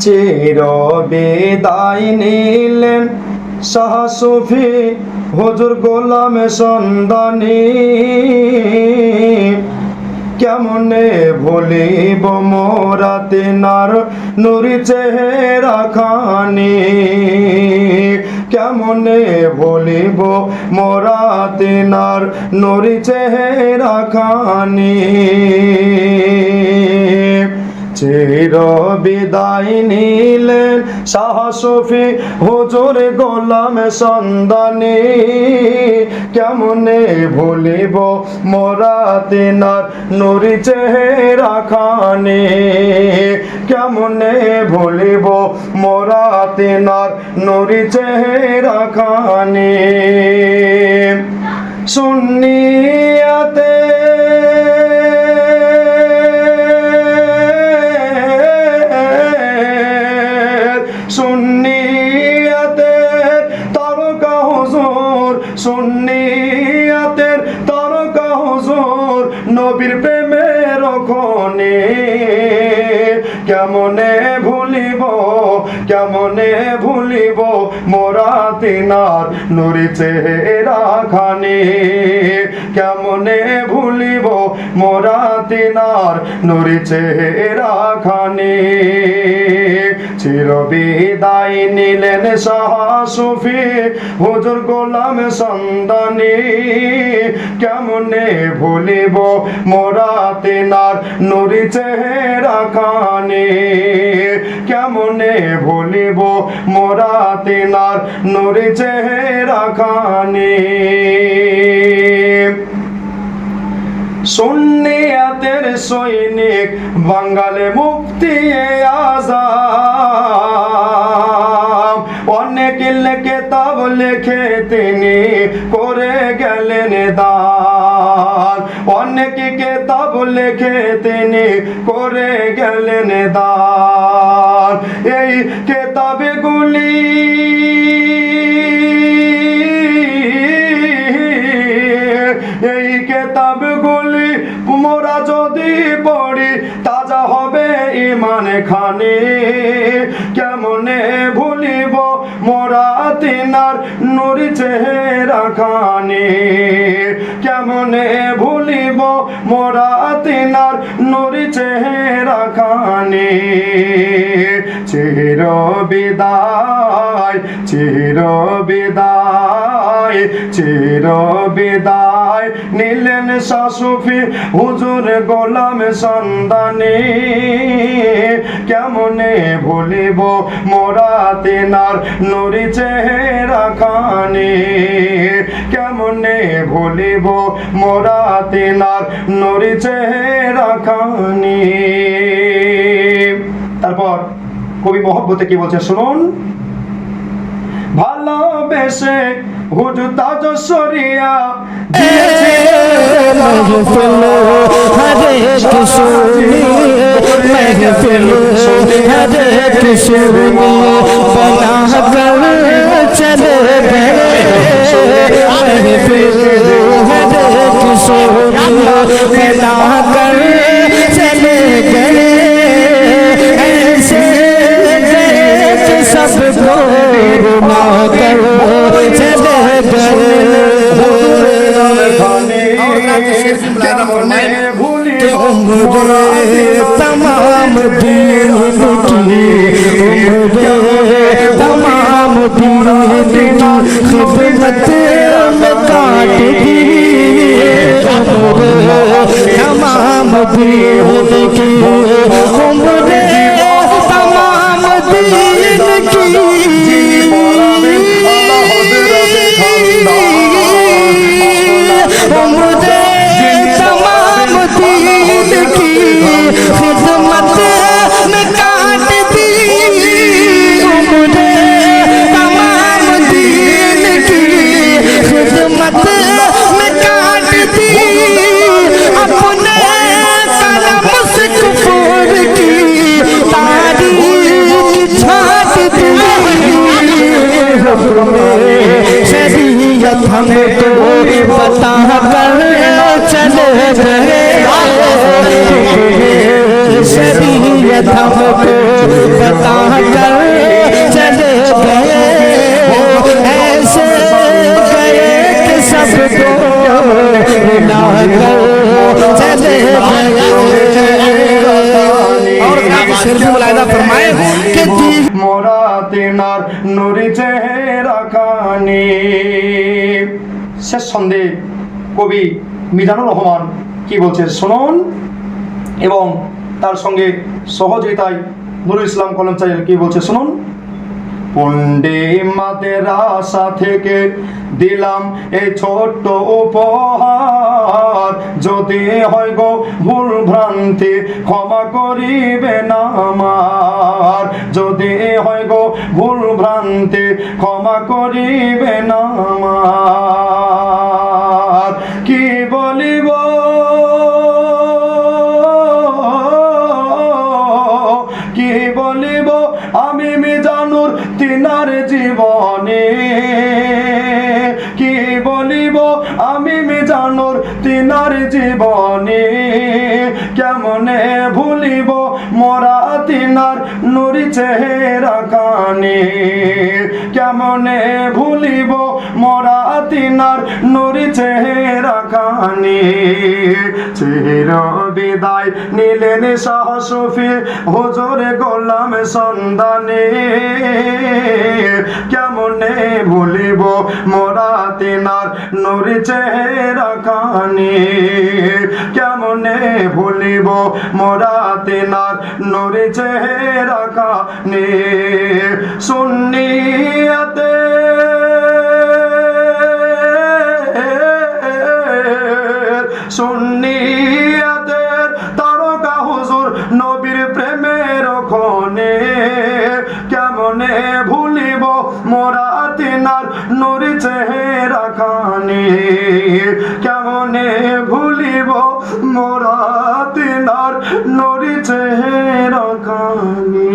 চির বিদায় নিলেন শাহ সুফি হুজুর গোলামে সন্দানী কেমনে ভুলিব মোরাতে নার নুরি চেহারা খানি? কেমনে ভুলিব মোরাতে নার নুরি চেহারা খানি? বিদায় নিলেন শাহ সুফি হুজুর গোলাম সন্দানি কেমনে ভুলিব মোরা তিনার নুরি চেহারা খানি? কেমনে ভুলিব মোরা তিনার নুরি চেহারা খানি? সুন্নিয়াতে নবীর প্রেমের খনে। কেমনে ভুলিব কেমনে ভুলিব মোরা তিনার নুরি চেহারা খানি। কেমনে ভুলিব মোরা তিনার নুরি চেহারা খানি। চির বিদায় নিলেন শাহ সুফি, হুজুর গোলাম সন্দানি কেমনে ভুলিব মোরা তিনার নুরি চেহারা খানি? কেমনে ভুলিব মোরা তিনার নুরি চেহারা খানি? সুন্নিয়াতের সৈনিক বাঙালে মুক্তি আজাম। অনেক কেতাব লেখে তিনি করে গেলেন দান। অনেক কেতাব লেখে তিনি করে গেলেন দান। এই কেতাবগুলি ইমান খানি কেমনে ভুলিব মোরা তিনার নুরি চেহারা খানি? কেমনে ভুলিব মোরা তিনার নুরি চেহারা খানি? চির বিদায় চির বিদায়। চির বিদায় নিলেন শাসুফি হুজুর গোলাম সন্দানি কেমনে ভুলিব মোরা তিনার নুরি চেহারা খানি? কেমনে ভুলিব মোরা তিনার নুরি চেহারা খানি? তারপর কবি মহব্বতে কি বলছে, শুনুন। ভালোবেসে হুজুর তাজ সরিয়া। দিয়েছে মহফিল হরে কিশোরী মহফিল হরে কিশোরী, বলা গল চলে গেলে মহফিল হরে কিশোরী কেমন ভুলি অম্বরে তমাম দিন দিন शरीयत हमको बता कर चले गए शरीयत बता শেষ সন্ধে কবি মিজানুর রহমান কি বলছে শুনুন। এবং তার সঙ্গে সহযোগিতায় নুরুল ইসলাম কলমচারী কি বলছে? শুনুন। পন্ডে মাদের আশা থেকে দিলাম এই ছোট্ট উপহার। যদি হয় গো ভুল ভ্রান্তি, ক্ষমা করিবে না আমার। যদি হয় গো ভুল ভ্রান্তি, ক্ষমা করিবে না আমার। তিনার জীবনে কেমনে ভুলিব মোরা তিনার নুরি চেহারা কানে? কেমনে ভুলিব মোরা তিনার নুরি চেহারা কানে চির বিদায় নিলেন শাহ সুফি, হুজুর গোলাম সন্ধানে কেমনে ভুলিব মোরা তিনার নুরি চেহারা কানে কেমনে ভুলিব মোরা তিনার নুরি চেহারা কানে সুন্নিয়াতে সুন্নিয়াতের তারকা হুজুর নবীর প্রেমের খনে কেমনে ভুলিব মোরা তিনার নুরি চেহারা খানে? কেমনে ভুলিব মোরা তিনার নুরি চেহারা খানে?